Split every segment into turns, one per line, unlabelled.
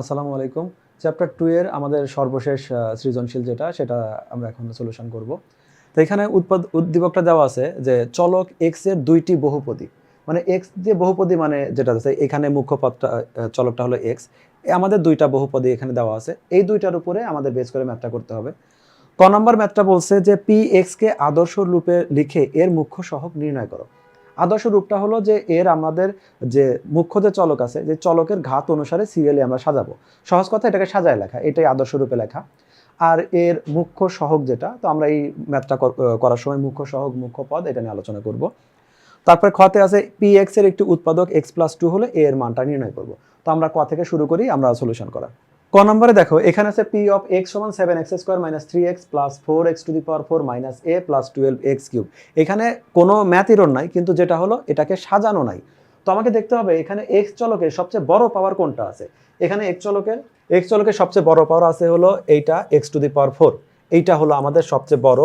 আসসালামু আলাইকুম। Chapter two এর আমাদের সর্বশেষ সৃজনশীল যেটা, সেটা আমরা এখন সলিউশন করব। তো এখানে উৎপাদ, উদ্দীপকটা দেওয়া আছে যে চলক এক্সের দুইটি বহুপদী। মানে এক্স যে বহুপদী মানে যেটা আছে, এখানে মুখ্য চলকটা হলো এক্স আমাদের দুইটা বহুপদী এখানে দেওয়া আছে। এই দুইটার উপরে আমাদের বেস করে ম্যাথটা করতে হবে। ক নম্বর ম্যাথটা বলছে যে পি এক্স কে আদর্শ রূপে লিখে এর মুখ্য সহগ নির্ণয় করো। আদর্শ রূপটা হলো যে এর আমাদের যে মুখ্য যে চলক আছে, যে চলকের ঘাত অনুসারে সিরিয়ালি আমরা সাজাবো। সহজ কথা, এটাকে সাজায় লেখা, এটাই আদর্শ রূপে লেখা। আর এর মুখ্য সহগ যেটা, তো আমরা এই ম্যাথটা করার সময় মুখ্য সহগ, মুখ্য পদ, এটা নিয়ে আলোচনা করব। তারপরে খতে আছে পি এক্সের একটি উৎপাদক এক্স প্লাস টু হলে এ এর মানটা নির্ণয় করব। তো আমরা ক থেকে শুরু করি, আমরা সলিউশন করা ক নম্বরে দেখো, এখানে আছে পি অফ এক্স সমান seven X square minus three X plus four X to the power four minus A plus twelve X cube এখানে কোনো ম্যাথ ইরোর নাই, কিন্তু যেটা হলো, এটাকে সাজানো নাই। তো আমাকে দেখতে হবে, এখানে এক্স চলকের সবচেয়ে বড় পাওয়ার কোনটা আছে? এখানে এক্স চলকের এক্স চলকের সবচেয়ে বড় পাওয়ার আছে হলো এইটা X to the power four এইটা হলো আমাদের সবচেয়ে বড়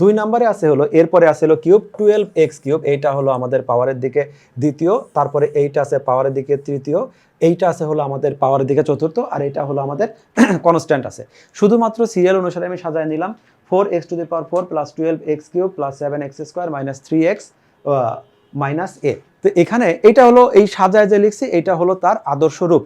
দুই নম্বরে আছে হলো, এরপরে আছে হলো কিউব, টুয়েলভ এক্স কিউব, এইটা হলো আমাদের পাওয়ারের দিকে দ্বিতীয়, তারপরে এইটা আছে পাওয়ারের দিকে তৃতীয়, এইটা আছে হলো আমাদের পাওয়ারের দিকে চতুর্থ, আর এটা হলো আমাদের কনস্ট্যান্ট আছে। শুধুমাত্র সিরিয়াল অনুসারে আমি সাজায় নিলাম four X to the power four plus twelve X cube plus seven X square minus three X minus A তো এখানে এটা হলো, এই সাজায় যে লিখছি এটা হলো তার আদর্শ রূপ।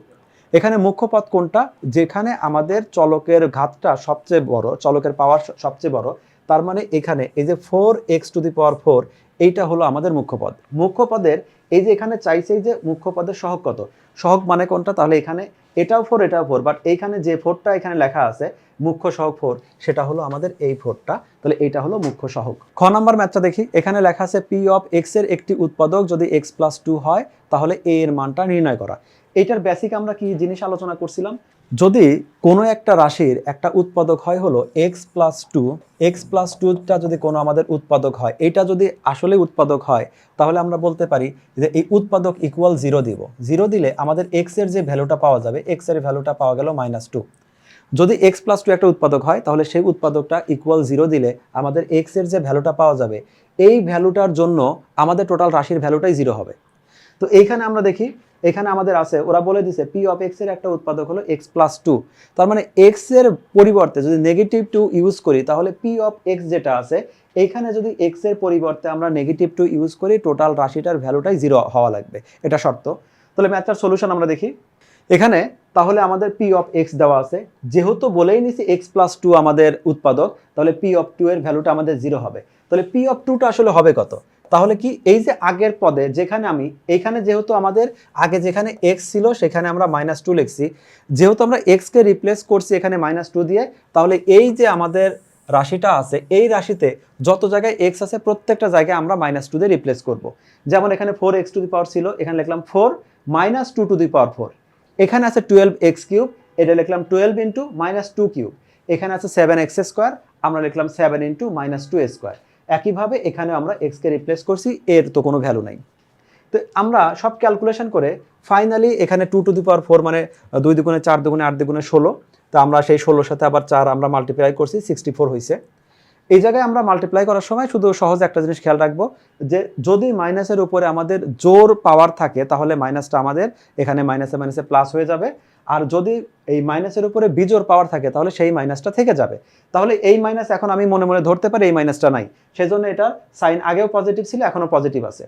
এখানে মুখ্য পদ কোনটা? যেখানে আমাদের চলকের ঘাতটা সবচেয়ে বড়, চলকের পাওয়ার সবচেয়ে বড় তার মানে এখানে এই যে four X to the power four এইটা হলো আমাদের মুখ্য পদ। মুখ্য পদের এই যে এখানে চাইছে যে মুখ্য পদের সহগ কত? সহগ মানে কোনটা? তাহলে এখানে এটাও ফোর এটাও ফোর বাট এইখানে যে ফোরটা এখানে লেখা আছে, মুখ্য সহগ ফোর সেটা হলো আমাদের এই ফোরটা তাহলে এইটা হলো মুখ্য সহগ। খ নাম্বার ম্যাথটা দেখি। এখানে লেখা আছে পি অফ এক্সের একটি উৎপাদক যদি এক্স প্লাস টু হয়, তাহলে এ এর মানটা নির্ণয় করা। এইটার বেসিক আমরা কি জিনিস আলোচনা করছিলাম? যদি কোনো একটা রাশির একটা উৎপাদক হয় হলো X plus two X plus টুটা যদি কোনো আমাদের উৎপাদক হয়, এটা যদি আসলে উৎপাদক হয়, তাহলে আমরা বলতে পারি যে এই উৎপাদক ইকুয়াল জিরো দিব। জিরো দিলে আমাদের এক্সের যে ভ্যালুটা পাওয়া যাবে এক্সের ভ্যালুটা পাওয়া গেল মাইনাস টু যদি এক্স প্লাস টু একটা উৎপাদক হয়, তাহলে সেই উৎপাদকটা ইকুয়াল জিরো দিলে আমাদের এক্সের যে ভ্যালুটা পাওয়া যাবে, এই ভ্যালুটার জন্য আমাদের টোটাল রাশির ভ্যালুটাই জিরো হবে। তো এইখানে আমরা দেখি এখানে আমাদের আছে, ওরা বলে দিছে পি অফ এক্সের একটা উৎপাদক হলো এক্স প্লাস টু তার মানে এক্সের পরিবর্তে যদি নেগেটিভ টু ইউজ করি, তাহলে পি অফ এক্স যেটা আছে এইখানে যদি এক্সের পরিবর্তে আমরা নেগেটিভ টু ইউজ করি টোটাল রাশিটার ভ্যালুটাই জিরো হওয়া লাগবে। এটা শর্ত। তাহলে ম্যাথটার সলিউশন আমরা দেখি। এখানে তাহলে আমাদের পি অফ এক্স দেওয়া আছে। যেহেতু বলেই নিছি এক্স প্লাস টু আমাদের উৎপাদক, তাহলে পি অফ টু এর ভ্যালুটা আমাদের জিরো হবে। তাহলে পি অফ টুটা আসলে হবে কত? তাহলে কি এই যে আগের পদে যেখানে আমি এইখানে যেহেতু আমাদের আগে যেখানে এক্স ছিল সেখানে আমরা মাইনাস টু লিখছি। যেহেতু আমরা এক্সকে রিপ্লেস করছি এখানে মাইনাস টু দিয়ে, তাহলে এই যে আমাদের রাশিটা আছে, এই রাশিতে যত জায়গায় এক্স আছে প্রত্যেকটা জায়গায় আমরা মাইনাস টু দিয়ে রিপ্লেস করব। যেমন এখানে four X to the power ছিল, এখানে লিখলাম four minus two to the power four এখানে আছে টুয়েলভ এক্স কিউব এটা লিখলাম twelve into minus two cube এখানে আছে সেভেন এক্স স্কোয়ার আমরা লিখলাম seven into minus two square একইভাবে এখানে আমরা এক্সকে রিপ্লেস করছি, এর তো কোনো ভ্যালু নাই। তো আমরা সব ক্যালকুলেশন করে ফাইনালি এখানে two to the power four মানে দুই দুগুণে চার দুগুণে আট দুগুণে ষোলো, তো আমরা সেই ষোলোর সাথে আবার চার আমরা মাল্টিপ্লাই করছি সিক্সটি ফোর হয়েছে এই জায়গায় আমরা মাল্টিপ্লাই করার সময় শুধু সহজ একটা জিনিস খেয়াল রাখব যে যদি মাইনাসের উপরে আমাদের জোর পাওয়ার থাকে, তাহলে মাইনাসটা আমাদের এখানে মাইনাসে মাইনাসে প্লাস হয়ে যাবে। আর যদি এই মাইনাসের উপরে বিজোর পাওয়ার থাকে, তাহলে সেই মাইনাসটা থেকে যাবে। তাহলে এই মাইনাস এখন আমি মনে মনে ধরতে পারি এই মাইনাসটা নাই। সেজন্য এটা সাইন আগেও পজিটিভ ছিল, এখনও পজিটিভ আছে।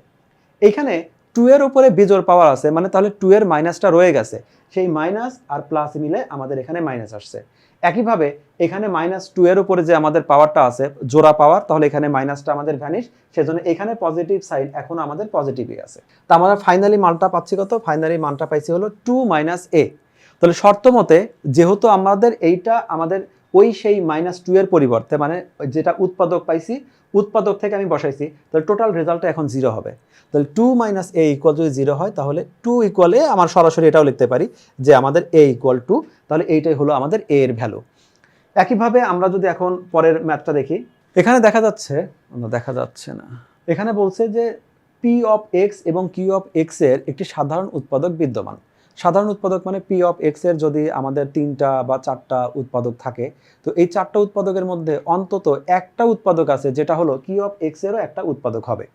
এইখানে টু এর উপরে বিজোর পাওয়ার আছে মানে তাহলে টু এর মাইনাসটা রয়ে গেছে। সেই মাইনাস আর প্লাস মিলে আমাদের এখানে মাইনাস আসছে। একইভাবে এখানে মাইনাস টু এর উপরে যে আমাদের পাওয়ারটা আছে, জোড়া পাওয়ার তাহলে এখানে মাইনাসটা আমাদের ভ্যানিশ সেজন্য এখানে পজিটিভ সাইড এখন আমাদের পজিটিভই আছে। তা আমরা ফাইনালি মানটা পাচ্ছি কত? ফাইনালি মানটা পাইছি হলো টু মাইনাস এ তাহলে শর্ত মতে যেহেতু আমাদের এইটা আমাদের ওই সেই মাইনাস টু এর পরিবর্তে মানে যেটা উৎপাদক পাইছি, উৎপাদক থেকে আমি বসাইছি, তাহলে টোটাল রেজাল্টটা এখন জিরো হবে। তাহলে টু মাইনাস এ ইকুয়াল যদি জিরো হয়, তাহলে টু ইকুয়াল আমার সরাসরি এটাও লিখতে পারি যে আমাদের এ ইকুয়াল টু তাহলে এইটাই হলো আমাদের এ এর ভ্যালু একইভাবে আমরা যদি এখন পরের ম্যাথটা দেখি, এখানে দেখা যাচ্ছে দেখা যাচ্ছে না। এখানে বলছে যে পি অফ এক্স এবং কিউ অফ এক্সের একটি সাধারণ উৎপাদক বিদ্যমান। সাধারণ উৎপাদক মানে পি অফ এক্সের যদি আমাদের তিনটা বা চারটা উৎপাদক থাকে, তো এই চারটা উৎপাদকের মধ্যে অন্তত একটা উৎপাদক আছে যেটা হলো কিউ অফ এক্স এরও একটা উৎপাদক হবে।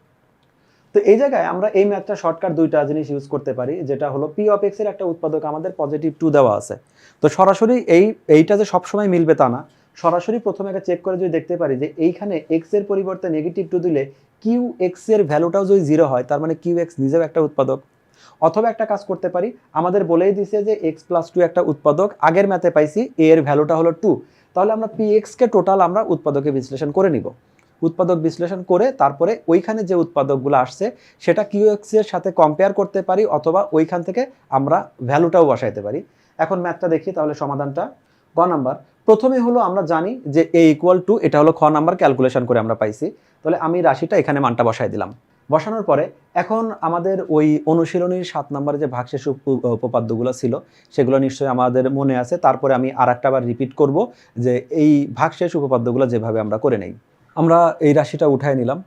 তো এই জায়গায় আমরা এই ম্যাথটা শর্টকাট দুইটা জিনিস ইউজ করতে পারি, যেটা হলো পি অফ এক্সের একটা উৎপাদক আমাদের পজিটিভ টু দেওয়া আছে। তো সরাসরি এই, এইটা যে সবসময় মিলবে তা না। সরাসরি প্রথমে একটা চেক করে যদি দেখতে পারি যে এইখানে এক্সের পরিবর্তে নেগেটিভ টু দিলে কিউ এক্সের ভ্যালুটাও যদি জিরো হয়, তার মানে কিউ এক্স নিজেও একটা উৎপাদক। অথবা একটা কাজ করতে পারি। আমাদের বলেই দিছে যে এক্স প্লাস টু একটা উৎপাদক। আগের ম্যাথে পাইছি এ এর ভ্যালুটা হলো টু তাহলে আমরা পি এক্সকে টোটাল আমরা উৎপাদকে বিশ্লেষণ করে নিব। উৎপাদক বিশ্লেষণ করে তারপরে ওইখানে যে উৎপাদকগুলো আসছে, সেটা কিউ এর সাথে কম্পেয়ার করতে পারি অথবা ওইখান থেকে আমরা ভ্যালুটাও বসাইতে পারি। এখন ম্যাথটা দেখি, তাহলে সমাধানটা। ক নাম্বার, প্রথমে হলো আমরা জানি যে এ ইকুয়াল টু এটা হলো খ নাম্বার ক্যালকুলেশন করে আমরা পাইছি। তাহলে আমি রাশিটা এখানে মানটা বসাই দিলাম। বসানোর পরে এখন আমাদের ওই অনুশীলনীর সাত নম্বরে যে ভাগশেষ উপ- উপপাদ্যগুলো ছিল, সেগুলো নিশ্চয়ই আমাদের মনে আছে। তারপরে আমি আর একটা রিপিট করব যে এই ভাগশেষ উপপাদ্যগুলো যেভাবে আমরা করে নেই। আমরা এই রাশিটা উঠায় নিলাম।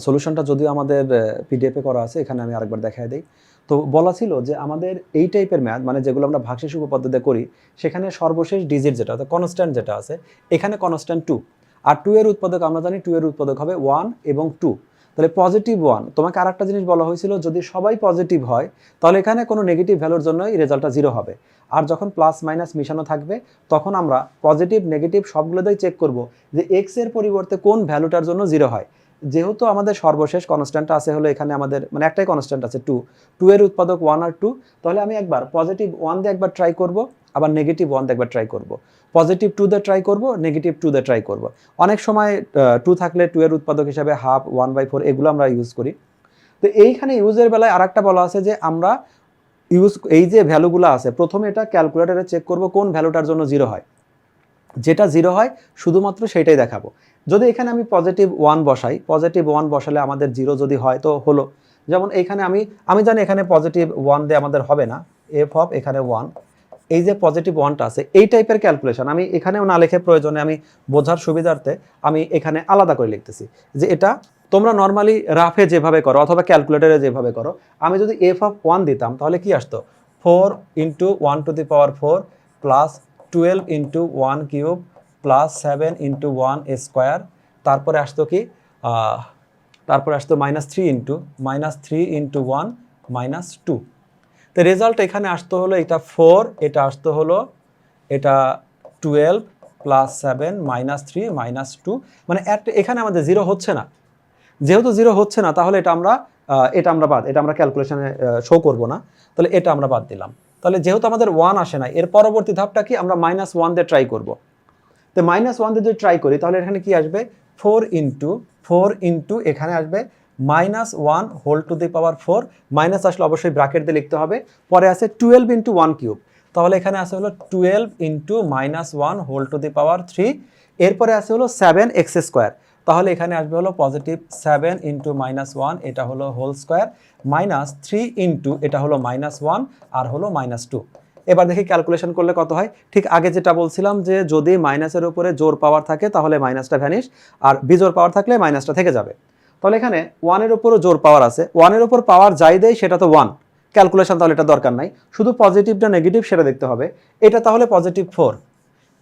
সলিউশনটা যদিও আমাদের পিডিএফে করা আছে, এখানে আমি আরেকবার দেখায় দিই। তো বলা ছিল যে আমাদের এই টাইপের ম্যাথ মানে যেগুলো আমরা ভাগশেষ উপপাদ্যতে করি, সেখানে সর্বশেষ ডিজিট যেটা, অর্থাৎ কনস্ট্যান্ট যেটা আছে, এখানে কনস্ট্যান্ট টু আর টু এর উৎপাদক আমরা জানি টু এর উৎপাদক হবে ওয়ান এবং টু তাহলে পজিটিভ ওয়ান তোমাকে আর একটা জিনিস বলা হয়েছিল, যদি সবাই পজিটিভ হয়, তাহলে এখানে কোনো নেগেটিভ ভ্যালুর জন্য এই রেজাল্টটা জিরো হবে। আর যখন প্লাস মাইনাস মিশানো থাকবে, তখন আমরা পজিটিভ নেগেটিভ সবগুলোতেই চেক করব যে এক্সের পরিবর্তে কোন ভ্যালুটার জন্য জিরো হয়। যেহেতু আমাদের সর্বশেষ কনস্ট্যান্ট আছে হলো এখানে আমাদের মানে একটাই কনস্ট্যান্ট আছে টু টু এর উৎপাদক ওয়ান আর টু তাহলে আমি একবার পজিটিভ ওয়ান দিয়ে একবার ট্রাই করব, আবার নেগেটিভ ওয়ান দিয়ে একবার ট্রাই করব। পজিটিভ টু দিয়ে ট্রাই করব নেগেটিভ টু দিয়ে ট্রাই করব। অনেক সময় টু থাকলে টু এর উৎপাদক হিসাবে হাফ ওয়ান বাই ফোর এগুলো আমরা ইউজ করি। তো এইখানে ইউজের বেলায় আরেকটা বলা আছে যে আমরা ইউজ এই যে ভ্যালুগুলো আছে, প্রথমে এটা ক্যালকুলেটারে চেক করব কোন ভ্যালুটার জন্য জিরো হয়। যেটা জিরো হয়, শুধুমাত্র সেটাই দেখাবো। যদি এখানে আমি পজিটিভ ওয়ান বসাই পজিটিভ ওয়ান বসালে আমাদের জিরো যদি হয় তো হলো। যেমন এখানে আমি আমি জানি এখানে পজিটিভ ওয়ান দিয়ে আমাদের হবে না এফ অফ এখানে ওয়ান এই যে পজিটিভ ওয়ানটা আছে, এই টাইপের ক্যালকুলেশন আমি এখানেও না লিখে প্রয়োজনে আমি বোঝার সুবিধার্থে আমি এখানে আলাদা করে লিখতেছি। যে এটা তোমরা নর্মালি রাফে যেভাবে করো অথবা ক্যালকুলেটরে যেভাবে করো, আমি যদি এফ অফ ওয়ান দিতাম তাহলে কি আসতো? Four into one to the power four plus twelve into one cube plus seven into one square তারপরে আসতো কি তারপরে আসতো minus three into minus three into one minus two তো রেজাল্ট এখানে আসতে হলো এটা ফোর এটা আসতে হলো এটা twelve plus seven minus three minus two মানে এখানে আমাদের জিরো হচ্ছে না। যেহেতু জিরো হচ্ছে না, তাহলে এটা আমরা এটা আমরা বাদ, এটা আমরা ক্যালকুলেশনে শো করব না। তাহলে এটা আমরা বাদ দিলাম। তাহলে যেহেতু আমাদের ওয়ান আসে না এর পরবর্তী ধাপটা কি, আমরা মাইনাস ওয়ান দিয়ে ট্রাই করব। তো মাইনাস ওয়ান দিয়ে যদি ট্রাই করি, তাহলে এখানে কি আসবে? ফোর ইন্টু ফোর ইন্টু এখানে আসবে। Minus one whole to the power four minus আসলে অবশ্যই ব্রাকেট দিয়ে লিখতে হবে। পরে আছে টুয়েলভ ইন্টু ওয়ান কিউব তাহলে এখানে আছে হলো twelve into minus one whole to the power three এরপরে আছে হলো সেভেন এক্স স্কোয়ার তাহলে এখানে আসবে হলো positive seven into minus one এটা হলো whole square minus three into এটা হলো মাইনাস ওয়ান আর হলো মাইনাস টু এবার দেখি ক্যালকুলেশন করলে কত হয়? ঠিক আগে যেটা বলছিলাম যে যদি মাইনাসের উপরে জোর পাওয়ার থাকে, তাহলে মাইনাসটা ভ্যানিশ আর বিজোর পাওয়ার থাকলে মাইনাসটা থেকে যাবে। তাহলে এখানে ওয়ানের উপরও জোর পাওয়ার আছে। ওয়ানের উপর পাওয়ার যাই দেয়, সেটা তো ওয়ান ক্যালকুলেশন তাহলে এটা দরকার নাই। শুধু পজিটিভটা নেগেটিভ সেটা দেখতে হবে। এটা তাহলে পজিটিভ ফোর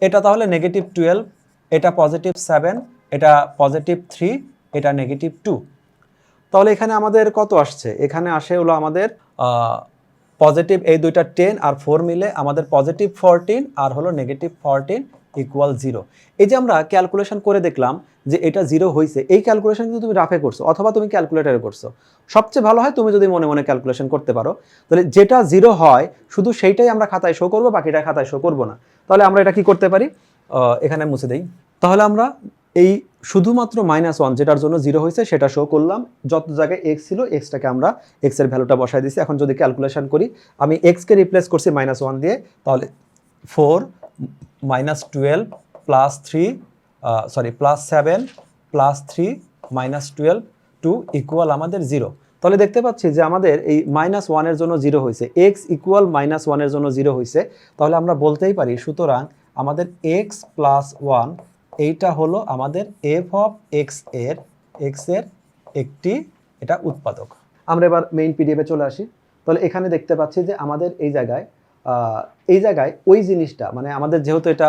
এটা তাহলে নেগেটিভ টুয়েলভ এটা পজিটিভ সেভেন এটা পজিটিভ থ্রি এটা নেগেটিভ টু তাহলে এখানে আমাদের কত আসছে? এখানে আসে হলো আমাদের পজিটিভ এই দুইটা টেন আর ফোর মিলে আমাদের পজিটিভ ফোরটিন আর হলো নেগেটিভ ফোরটিন ইকুয়াল জিরো এই যে আমরা ক্যালকুলেশন করে দেখলাম যে এটা জিরো হয়েছে এই ক্যালকুলেশন কিন্তু তুমি রাফে করছ অথবা তুমি ক্যালকুলেটারে করছ। সবচেয়ে ভালো হয় তুমি যদি মনে মনে ক্যালকুলেশন করতে পারো, তাহলে যেটা জিরো হয় শুধু সেইটাই আমরা খাতায় শো করব, বাকিটা খাতায় শো করব না। তাহলে আমরা এটা কি করতে পারি? এখানে মুছে দেই। তাহলে আমরা এই শুধুমাত্র মাইনাস ওয়ান যেটার জন্য জিরো হয়েছে, সেটা শো করলাম। যত জায়গায় এক্স ছিল এক্সটাকে আমরা এক্সের ভ্যালুটা বসাই দিছি এখন যদি ক্যালকুলেশন করি, আমি এক্সকে রিপ্লেস করছি মাইনাস ওয়ান দিয়ে, তাহলে four minus twelve plus three sorry plus seven plus three minus twelve two equal আমাদের জিরো তাহলে দেখতে পাচ্ছি যে আমাদের এই মাইনাস ওয়ানের জন্য জিরো হয়েছে। এক্স ইকুয়াল মাইনাস ওয়ানের জন্য জিরো হয়েছে। তাহলে আমরা বলতেই পারি, সুতরাং আমাদের এক্স প্লাস ওয়ান এইটা হলো আমাদের এফ অফ এক্সের এক্সের একটি, এটা উৎপাদক। আমরা এবার মেইন পিডিএফে চলে আসি। তাহলে এখানে দেখতে পাচ্ছি যে আমাদের এই জায়গায় এই জায়গায় ওই জিনিসটা মানে আমাদের যেহেতু এটা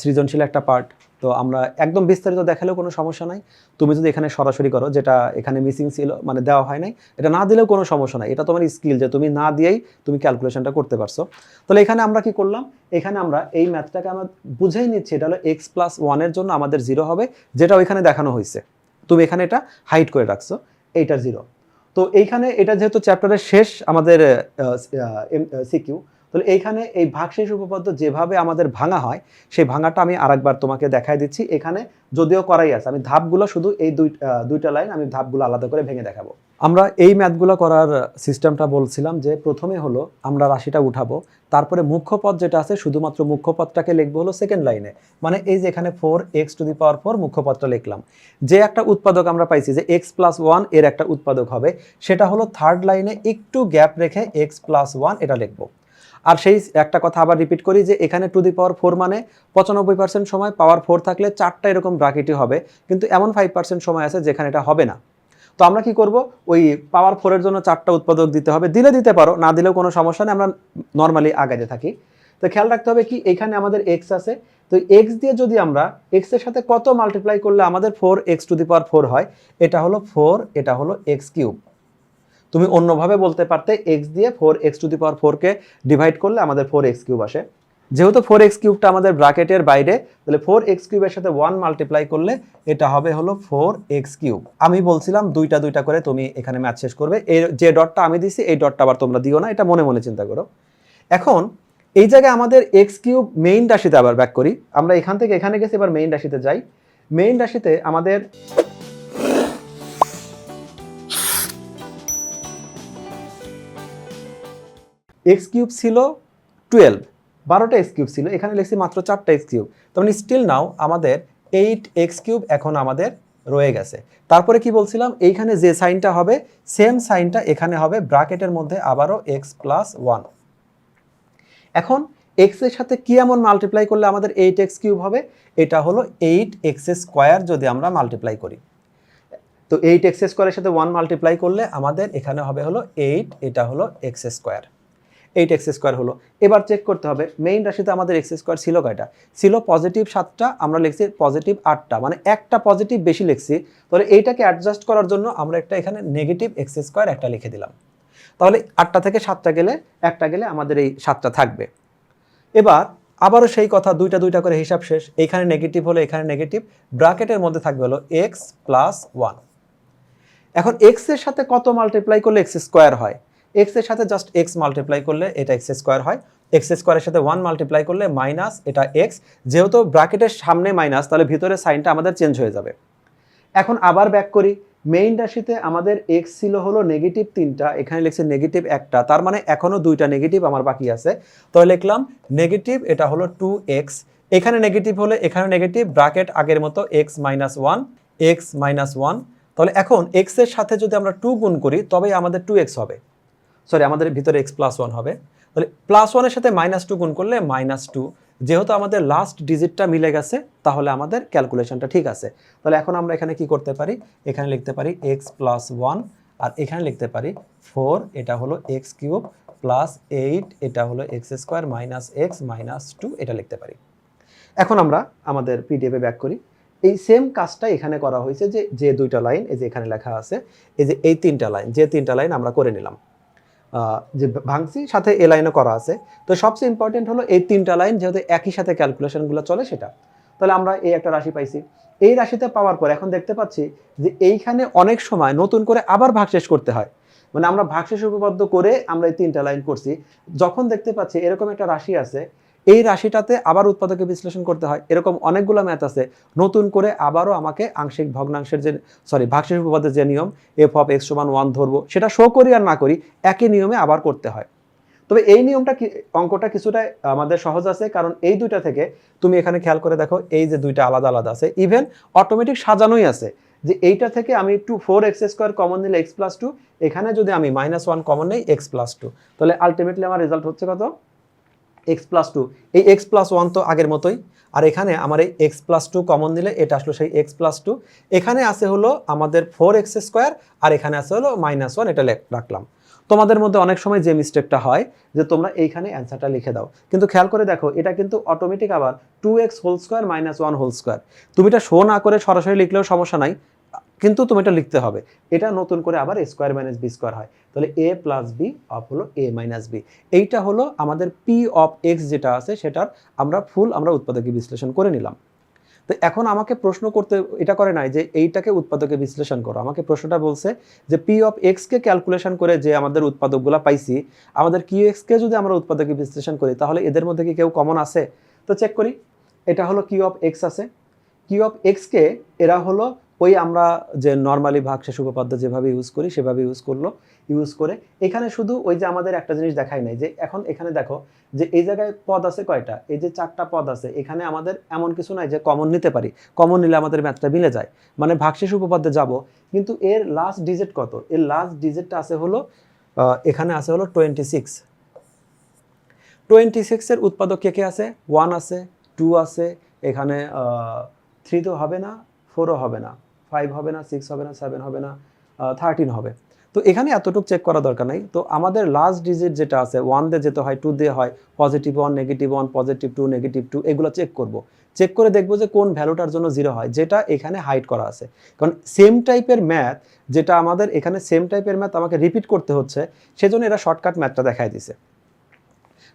সৃজনশীল একটা পার্ট তো আমরা একদম বিস্তারিত দেখালেও কোনো সমস্যা নাই। তুমি যদি এখানে সরাসরি করো, যেটা এখানে মিসিং ছিল মানে দেওয়া হয় নাই, এটা না দিলেও কোনো সমস্যা নাই। এটা তোমার স্কিল যে তুমি না দিয়েই তুমি ক্যালকুলেশনটা করতে পারছ। তাহলে এখানে আমরা কি করলাম? এখানে আমরা এই ম্যাথটাকে আমরা বুঝেই নিচ্ছি, এটা হলো এক্স প্লাস ওয়ানের জন্য আমাদের জিরো হবে, যেটা ওইখানে দেখানো হয়েছে। তুমি এখানে এটা হাইড করে রাখছো, এইটা জিরো তো এইখানে এটা যেহেতু চ্যাপ্টারের শেষ আমাদের সিকিউ তাহলে এইখানে এই ভাগশেষ উপপাদ্য যেভাবে আমাদের ভাঙা হয়, সেই ভাঙাটা আমি আরেকবার তোমাকে দেখাই দিচ্ছি। এখানে যদিও করাই আছে, আমি ধাপগুলো শুধু এই দুই দুইটা লাইন আমি ধাপগুলো আলাদা করে ভেঙে দেখাবো। আমরা এই ম্যাথগুলো করার সিস্টেমটা বলছিলাম যে প্রথমে হলো আমরা রাশিটা উঠাবো, তারপরে মুখ্য পদ যেটা আছে শুধুমাত্র মুখ্য পদটাকে লিখব হলো সেকেন্ড লাইনে মানে এই যে এখানে four X to the power four মুখ্য পদটা লিখলাম। যে একটা উৎপাদক আমরা পাইছি যে এক্স প্লাস ওয়ানের একটা উৎপাদক হবে, সেটা হলো থার্ড লাইনে একটু গ্যাপ রেখে এক্স প্লাস ওয়ান এটা লিখব। আর সেই একটা কথা আবার রিপিট করি যে এখানে টু দি পাওয়ার ফোর মানে পঁচানব্বই পার্সেন্ট সময় পাওয়ার ফোর থাকলে চারটা এরকম ব্রাকেটই হবে, কিন্তু এমন ফাইভ পার্সেন্ট সময় আছে যেখানে এটা হবে না। তো আমরা কি করব? ওই পাওয়ার ফোরের জন্য চারটা উৎপাদক দিতে হবে। দিলে দিতে পারো, না দিলেও কোনো সমস্যা নেই, আমরা নর্মালি আগাতে থাকি। তো খেয়াল রাখতে হবে কি, এখানে আমাদের এক্স আছে। তো এক্স দিয়ে যদি আমরা এক্সের সাথে কত মাল্টিপ্লাই করলে আমাদের four X to the power four হয়, এটা হলো ফোর এটা হলো এক্স কিউব তুমি অন্যভাবে বলতে পারতে এক্স দিয়ে four X to the power ফোরকে ডিভাইড করলে আমাদের ফোর এক্স কিউব আসে। যেহেতু ফোর এক্স কিউবটা আমাদের ব্র্যাকেটের বাইরে, তাহলে ফোর এক্স কিউবের সাথে ওয়ান মাল্টিপ্লাই করলে এটা হবে হলো ফোর এক্স কিউব আমি বলছিলাম দুইটা দুইটা করে তুমি এখানে ম্যাচ শেষ করবে। এর যে ডটটা আমি দিছি, এই ডটটা আবার তোমরা দিও না, এটা মনে মনে চিন্তা করো। এখন, এই জায়গায় আমাদের এক্স কিউব মেইন রাশিতে আবার ব্যাক করি। আমরা এখান থেকে এখানে গেছি, এবার মেইন রাশিতে যাই। মেইন রাশিতে আমাদের এক্স কিউব ছিল টুয়েলভ বারোটা এক্স কিউব ছিল, এখানে লিখছি মাত্র চারটা এক্স কিউব তার মানে স্টিল নাও আমাদের এইট এক্স কিউব এখন আমাদের রয়ে গেছে। তারপরে কি বলছিলাম? এইখানে যে সাইনটা হবে সেম সাইনটা এখানে হবে ব্রাকেটের মধ্যে আবারও এক্স প্লাস ওয়ান এখন এক্সের সাথে কি এমন মাল্টিপ্লাই করলে আমাদের এইট এক্স কিউব হবে? এটা হলো এইট এক্স স্কোয়ার যদি আমরা মাল্টিপ্লাই করি। তো এইট এক্স স্কোয়ারের সাথে ওয়ান মাল্টিপ্লাই করলে আমাদের এখানে হবে হলো এইট এটা হলো X square eight X square হলো। এবার চেক করতে হবে মেইন রাশিতে আমাদের এক্স স্কোয়ার ছিল কয়টা? ছিল পজিটিভ সাতটা, আমরা লিখছি পজিটিভ আটটা মানে একটা পজিটিভ বেশি লিখছি। তাহলে এইটাকে অ্যাডজাস্ট করার জন্য আমরা একটা এখানে নেগেটিভ এক্স স্কোয়ার একটা লিখে দিলাম। তাহলে আটটা থেকে সাতটা গেলে, একটা গেলে আমাদের এই সাতটা থাকবে। এবার আবারও সেই কথা, দুইটা দুইটা করে হিসাব শেষ। এখানে নেগেটিভ হলো এখানে নেগেটিভ ব্র্যাকেটের মধ্যে থাকবে হলো এক্স প্লাস ওয়ান এখন এক্সের সাথে কত মাল্টিপ্লাই করলে এক্স স্কোয়ার হয়? এক্সের সাথে জাস্ট এক্স মাল্টিপ্লাই করলে এটা এক্স স্কোয়ার হয়। এক্স স্কোয়ারের সাথে ওয়ান মাল্টিপ্লাই করলে মাইনাস এটা এক্স যেহেতু ব্র্যাকেটের সামনে মাইনাস তাহলে ভিতরে সাইনটা আমাদের চেঞ্জ হয়ে যাবে। এখন আবার ব্যাক করি। মেইন রাশিতে আমাদের এক্স ছিল হলো নেগেটিভ তিনটা, এখানে লিখছে নেগেটিভ একটা, তার মানে এখনও দুইটা নেগেটিভ আমার বাকি আছে। তো লিখলাম নেগেটিভ এটা হলো টু এক্স এখানে নেগেটিভ হলে এখানে নেগেটিভ ব্র্যাকেট আগের মতো X minus one X minus one তাহলে এখন এক্সের সাথে যদি আমরা টু গুণ করি, তবেই আমাদের টু এক্স হবে। সরি আমাদের ভিতরে এক্স প্লাস ওয়ান হবে। তাহলে প্লাস ওয়ানের সাথে মাইনাস টু গুণ করলে মাইনাস টু যেহেতু আমাদের লাস্ট ডিজিটটা মিলে গেছে, তাহলে আমাদের ক্যালকুলেশনটা ঠিক আছে। তাহলে এখন আমরা এখানে কি করতে পারি? এখানে লিখতে পারি এক্স প্লাস ওয়ান আর এখানে লিখতে পারি ফোর এটা হলো এক্স কিউব প্লাস এইট এটা হলো X square minus X minus two এটা লিখতে পারি। এখন আমরা আমাদের পিডিএফে ব্যাক করি। এই সেম কাজটা এখানে করা হয়েছে যে যে দুইটা লাইন এই যে এখানে লেখা আছে, এই যে এই তিনটা লাইন যে তিনটা লাইন আমরা করে নিলাম। যে ভাঙছি, সাথে এ লাইনও করা আছে। তো সবচেয়ে ইম্পর্টেন্ট হলো এই তিনটা লাইন যেহেতু একই সাথে ক্যালকুলেশনগুলো চলে সেটা। তাহলে আমরা এই একটা রাশি পাইছি। এই রাশিতে পাওয়ার পর এখন দেখতে পাচ্ছি যে এইখানে অনেক সময় নতুন করে আবার ভাগশেষ করতে হয়। মানে আমরা ভাগশেষ উপপাদ্য করে আমরা এই তিনটা লাইন করছি। যখন দেখতে পাচ্ছি এরকম একটা রাশি আছে এই রাশিটাতে আবার উৎপাদকে বিশ্লেষণ করতে হয়। এরকম অনেকগুলো ম্যাথ আছে। নতুন করে আবারও আমাকে আংশিক ভগ্নাংশের যে সরি ভাগশেষ উপপাদ্যের যে নিয়ম এফ অফ এক্স সমান ওয়ান ধরবো, সেটা শো করি আর না করি, একই নিয়মে আবার করতে হয়। তবে এই নিয়মটা অঙ্কটা কিছুটা আমাদের সহজ আছে, কারণ এই দুইটা থেকে তুমি এখানে খেয়াল করে দেখো, এই যে দুইটা আলাদা আলাদা আছে ইভেন অটোমেটিক সাজানোই আছে। যে এইটা থেকে আমি two four X square common নিলে এক্স প্লাস টু এখানে যদি আমি মাইনাস ওয়ান কমন নেই এক্স প্লাস টু তাহলে আলটিমেটলি আমার রেজাল্ট হচ্ছে কত? এক্স প্লাস টু এই এক্স প্লাস ওয়ান তো আগের মতোই। আর এখানে আমার এই এক্স প্লাস টু কমন দিলে এটা আসলো সেই এক্স প্লাস টু এখানে আছে হলো আমাদের ফোর এক্স স্কোয়ার আর এখানে আছে হলো মাইনাস ওয়ান এটা রাখলাম। তোমাদের মধ্যে অনেক সময় যে মিস্টেকটা হয়, যে তোমরা এইখানে অ্যান্সারটা লিখে দাও। কিন্তু খেয়াল করে দেখো, এটা কিন্তু অটোমেটিক আবার two X whole square minus one whole square তুমি এটা শো না করে সরাসরি লিখলেও সমস্যা নাই। কিন্তু তুমি এটা লিখতে হবে। এটা নতুন করে আবার স্কোয়ার মাইনাস বি স্কোয়ার হয়। তাহলে এ প্লাস বি অফ হলো এ মাইনাস বি এইটা হলো আমাদের পি অফ এক্স যেটা আছে, সেটার আমরা ফুল আমরা উৎপাদকে বিশ্লেষণ করে নিলাম। তো এখন আমাকে প্রশ্ন করতে, এটা করে নাই যে এইটাকে উৎপাদকে বিশ্লেষণ করো। আমাকে প্রশ্নটা বলছে যে পি অফ এক্সকে ক্যালকুলেশন করে যে আমাদের উৎপাদকগুলো পাইছি, আমাদের কিউ এক্সকে যদি আমরা উৎপাদকে বিশ্লেষণ করি, তাহলে এদের মধ্যে কি কেউ কমন আছে? তো চেক করি। এটা হলো কিউ অফ এক্স আছে। কিউ অফ এক্সকে এরা হলো ওই আমরা যে নর্মালি ভাগশেষ উপপাদ্য যেভাবে ইউজ করি, সেভাবে ইউজ করল ইউজ করে এখানে শুধু ওই যে আমাদের একটা জিনিস দেখাই নাই যে এখন এখানে দেখো যে এই জায়গায় পদ আছে কয়টা? এই যে চারটা পদ আছে, এখানে আমাদের এমন কিছু নাই যে কমন নিতে পারি। কমন নিলে আমাদের ম্যাথটা মিলে যায়। মানে ভাগশেষ উপপাদ্যে যাব, কিন্তু এর লাস্ট ডিজিট কত? এর লাস্ট ডিজিটটা আছে হলো এখানে আছে হলো টোয়েন্টি সিক্স টোয়েন্টি সিক্সের উৎপাদক কে কে আছে? ওয়ান আছে টু আছে, এখানে থ্রি তো হবে না ফোরও হবে না। ফাইভ হবে না সিক্স হবে না সেভেন হবে না থার্টিন হবে। তো এখানে এতটুকু চেক করা দরকার নাই। তো আমাদের লাস্ট ডিজিট যেটা আছে ওয়ান দিয়ে যেতে হয় টু দিয়ে হয় positive one negative one positive two negative two এগুলো চেক করব। চেক করে দেখব যে কোন ভ্যালুটার জন্য জিরো হয়, যেটা এখানে হাইড করা আছে। কারণ সেম টাইপের ম্যাথ যেটা আমাদের এখানে সেম টাইপের ম্যাথ আমাকে রিপিট করতে হচ্ছে, সেজন্য এরা শর্টকাট ম্যাথটা দেখায় দিছে।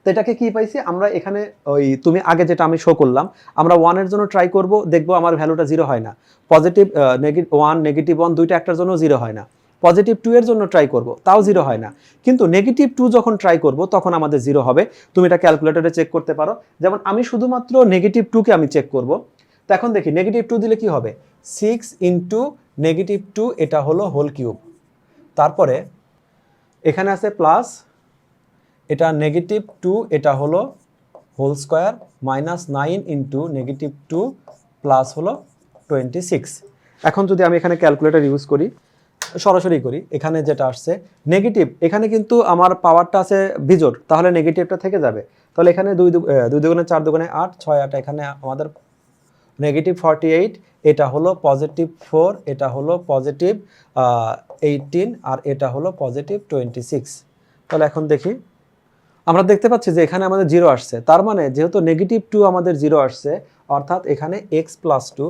তো এটাকে কি পাইছি? আমরা এখানে ওই তুমি আগে যেটা আমি শো করলাম, আমরা ওয়ানের জন্য ট্রাই করব, দেখব আমার ভ্যালুটা জিরো হয় না। Positive negative one negative one দুইটা একটার জন্য জিরো হয় না। পজিটিভ টু এর জন্য ট্রাই করব, তাও জিরো হয় না। কিন্তু নেগেটিভ টু যখন ট্রাই করব, তখন আমাদের জিরো হবে। তুমি এটা ক্যালকুলেটরে চেক করতে পারো। যেমন আমি শুধুমাত্র নেগেটিভ টুকে আমি চেক করব। তো এখন দেখি নেগেটিভ টু দিলে কি হবে? সিক্স ইন্টু নেগেটিভ টু এটা হলো হোল কিউব তারপরে, এখানে আছে প্লাস এটা নেগেটিভ টু এটা হলো whole square minus nine into negative two plus হলো টোয়েন্টি সিক্স এখন যদি আমি এখানে ক্যালকুলেটর ইউজ করি, সরাসরি করি, এখানে যেটা আসছে নেগেটিভ এখানে কিন্তু আমার পাওয়ারটা আছে বিজোড়, তাহলে নেগেটিভটা থেকে যাবে। তাহলে এখানে দুই দুই দুগুণে চার দুগুণে আট, ছয় আট, এখানে আমাদের নেগেটিভ ফর্টি এইট এটা হলো পজিটিভ ফোর এটা হলো পজিটিভ এইটিন আর এটা হলো পজিটিভ টোয়েন্টি সিক্স তাহলে এখন দেখি। আমরা দেখতে পাচ্ছি যে এখানে আমাদের জিরো আসছে। তার মানে যেহেতু নেগেটিভ টু আমাদের জিরো আসছে, অর্থাৎ এখানে x plus two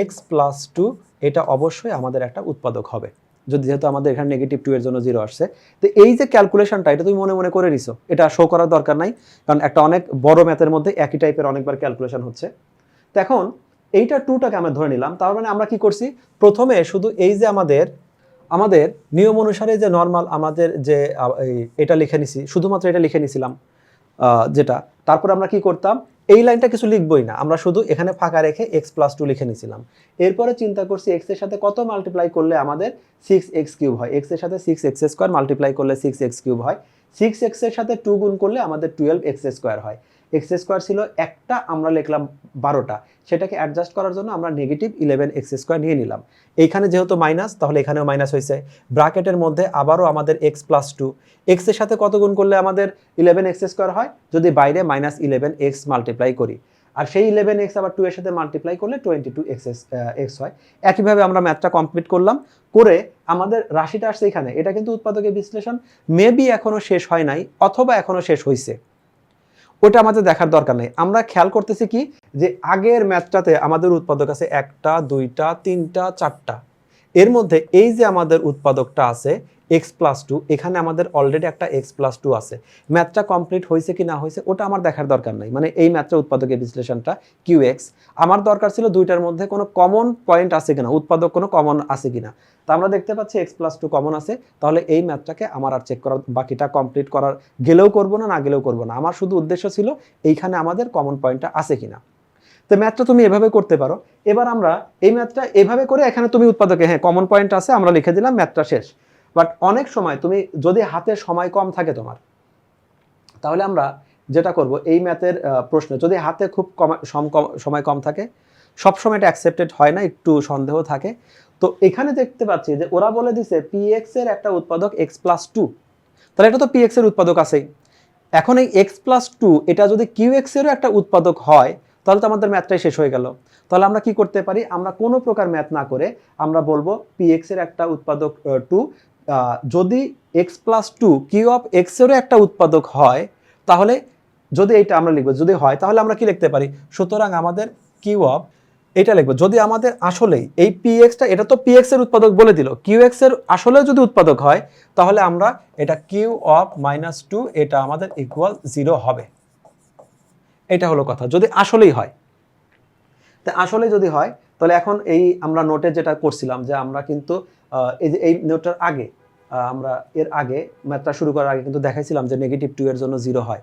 x plus two এটা অবশ্যই আমাদের একটা উৎপাদক হবে। যদি যেহেতু আমাদের এখানে নেগেটিভ টু এর জন্য জিরো আসছে। তো এই যে ক্যালকুলেশনটা এটা তুমি মনে মনে করে নিছো। এটা শো করার দরকার নাই, কারণ একটা অনেক বড় ম্যাথের মধ্যে একই টাইপের অনেকবার ক্যালকুলেশন হচ্ছে। তো এখন এইটা টুটাকে আমরা ধরে নিলাম। তার মানে আমরা কি করছি? প্রথমে শুধু এই যে আমাদের আমাদের নিয়ম অনুসারে যে নর্মাল আমাদের যে এটা লিখে নিছি, শুধুমাত্র এটা লিখে নিছিলাম যেটা, তারপর আমরা কি করতাম, এই লাইনটা কিছু লিখবই না, আমরা শুধু এখানে ফাঁকা রেখে এক্স প্লাস টু লিখে নিছিলাম। এরপরে চিন্তা করছি এক্সের সাথে কত মাল্টিপ্লাই করলে আমাদের সিক্স এক্স কিউব হয়? এক্সের সাথে সিক্স এক্স স্কোয়ার মাল্টিপ্লাই করলে সিক্স এক্স কিউব হয়। সিক্স এক্সের সাথে টু গুণ করলে আমাদের টুয়েলভ এক্স স্কোয়ার হয়। এক্স স্কোয়ার ছিল একটা, আমরা লিখলাম বারোটা। সেটাকে অ্যাডজাস্ট করার জন্য আমরা নেগেটিভ ইলেভেন এক্স স্কোয়ার নিয়ে নিলাম। এইখানে যেহেতু মাইনাস তাহলে এখানেও মাইনাস হয়েছে। ব্রাকেটের মধ্যে আবারও আমাদের এক্স প্লাস টু এক্সের সাথে কত গুণ করলে আমাদের ইলেভেন এক্স স্কোয়ার হয়? যদি বাইরে মাইনাস ইলেভেন এক্স মাল্টিপ্লাই করি। আর সেই ইলেভেন এক্স আবার টু এর সাথে মাল্টিপ্লাই করলে টোয়েন্টি টু এক্স এক্স হয়। একইভাবে আমরা ম্যাথটা কমপ্লিট করলাম। করে আমাদের রাশিটা আসছে এখানে। এটা কিন্তু উৎপাদকের বিশ্লেষণ। মেবি এখনও শেষ হয় নাই, অথবা এখনও শেষ হয়েছে ওটা আমাদের দেখার দরকার নেই। আমরা খেয়াল করতেছি কি? যে আগের ম্যাচটাতে আমাদের উৎপাদক আছে একটা, দুইটা, তিনটা, চারটা। এর মধ্যে এই যে আমাদের উৎপাদকটা আছে এক্স প্লাস টু এখানে আমাদের অলরেডি একটা এক্স প্লাস টু আছে। ম্যাথটা কমপ্লিট হয়েছে কি না হয়েছে, ওটা আমার দেখার দরকার নাই। মানে এই ম্যাথটা উৎপাদকের বিশ্লেষণটা কিউ এক্স আমার দরকার ছিল দুইটার মধ্যে কোনো কমন পয়েন্ট আছে কিনা, উৎপাদক কোনো কমন আছে কিনা। তা আমরা দেখতে পাচ্ছি এক্স প্লাস টু কমন আছে, তাহলে এই ম্যাথটাকে আমার আর চেক করার, বাকিটা কমপ্লিট করার, গেলেও করব না না গেলেও করব না। আমার শুধু উদ্দেশ্য ছিল এইখানে আমাদের কমন পয়েন্টটা আছে কিনা। তো ম্যাথটা তুমি এভাবে করতে পারো। এবার আমরা এই ম্যাথটা এভাবে করে, এখানে তুমি উৎপাদকে হ্যাঁ কমন পয়েন্ট আছে, আমরা লিখে দিলাম ম্যাথটা শেষ। বাট অনেক সময় তুমি যদি হাতে সময় কম থাকে তোমার, তাহলে আমরা যেটা করব, এই ম্যাথের প্রশ্ন, যদি হাতে খুব কম, সম- সময় কম থাকে সব সময় এটা অ্যাকসেপ্টেড হয় না, একটু সন্দেহ থাকে। তো এখানে দেখতে পাচ্ছি যে ওরা বলে দিছে পি এক্সের একটা উৎপাদক এক্স প্লাস টু তাহলে এটা তো পি এক্সের উৎপাদক আছেই। এখন এই এক্স প্লাস টু এটা যদি কিউ এক্স এরও একটা উৎপাদক হয়, তাহলে তো আমাদের ম্যাথটাই শেষ হয়ে গেল। তাহলে আমরা কি করতে পারি? আমরা কোনো প্রকার ম্যাথ না করে আমরা বলব পি এক্সের একটা উৎপাদক টু যদি x plus two q of এক্সেরও একটা উৎপাদক হয়, তাহলে যদি এইটা আমরা লিখব, যদি হয়, তাহলে আমরা কি লিখতে পারি? সুতরাং আমাদের কিউ অফ এটা লিখব। যদি আমাদের আসলেই এই পি এক্সটা এটা তো পি এক্সের উৎপাদক বলে দিল কিউ এক্সের আসলেও যদি উৎপাদক হয়, তাহলে আমরা এটা কিউ অফ মাইনাস টু এটা আমাদের ইকুয়াল জিরো হবে। এটা হলো কথা। যদি আসলেই হয়, তা আসলে যদি হয়, তাহলে এখন এই আমরা নোটে যেটা করছিলাম যে আমরা কিন্তু এই যে এই নোটটার আগে আমরা এর আগে ম্যাথটা শুরু করার আগে কিন্তু দেখাইছিলাম যে নেগেটিভ টু এর জন্য জিরো হয়।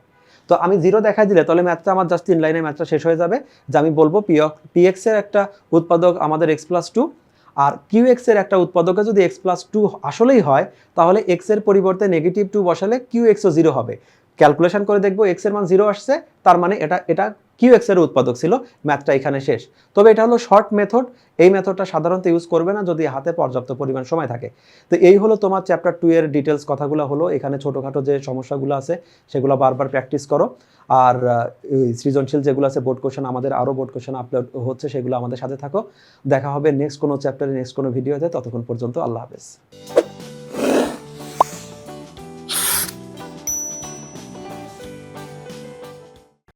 তো আমি জিরো দেখাই দিলে, তাহলে ম্যাথটা আমার জাস্ট তিন লাইনে ম্যাথটা শেষ হয়ে যাবে, যে আমি বলব পি পি এক্সের একটা উৎপাদক আমাদের এক্স প্লাস টু আর কিউ এক্সের একটা উৎপাদকে যদি এক্স প্লাস টু আসলেই হয়, তাহলে এক্সের পরিবর্তে নেগেটিভ টু বসালে কিউ এক্সও জিরো হবে। ক্যালকুলেশন করে দেখব এক্সের মান জিরো আসছে, তার মানে এটা এটা কিউ এক্সের উৎপাদক ছিল ম্যাথটা এখানে শেষ। তবে এটা হলো শর্ট মেথড এই মেথডটা সাধারণত ইউজ করবে না যদি হাতে পর্যাপ্ত পরিমাণ সময় থাকে। তো এই হলো তোমার চ্যাপ্টার টু এর ডিটেলস কথাগুলো হলো, এখানে ছোটোখাটো যে সমস্যাগুলো আছে, সেগুলো বারবার প্র্যাকটিস করো। আর সৃজনশীল যেগুলো আছে বোর্ড কোশ্চেন আমাদের আরও বোর্ড কোশ্চেন আপলোড হচ্ছে, সেগুলো আমাদের সাথে থাকো। দেখা হবে নেক্সট কোনো চ্যাপ্টারে নেক্সট কোনো ভিডিওতে ততক্ষণ পর্যন্ত আল্লাহ হাফেজ।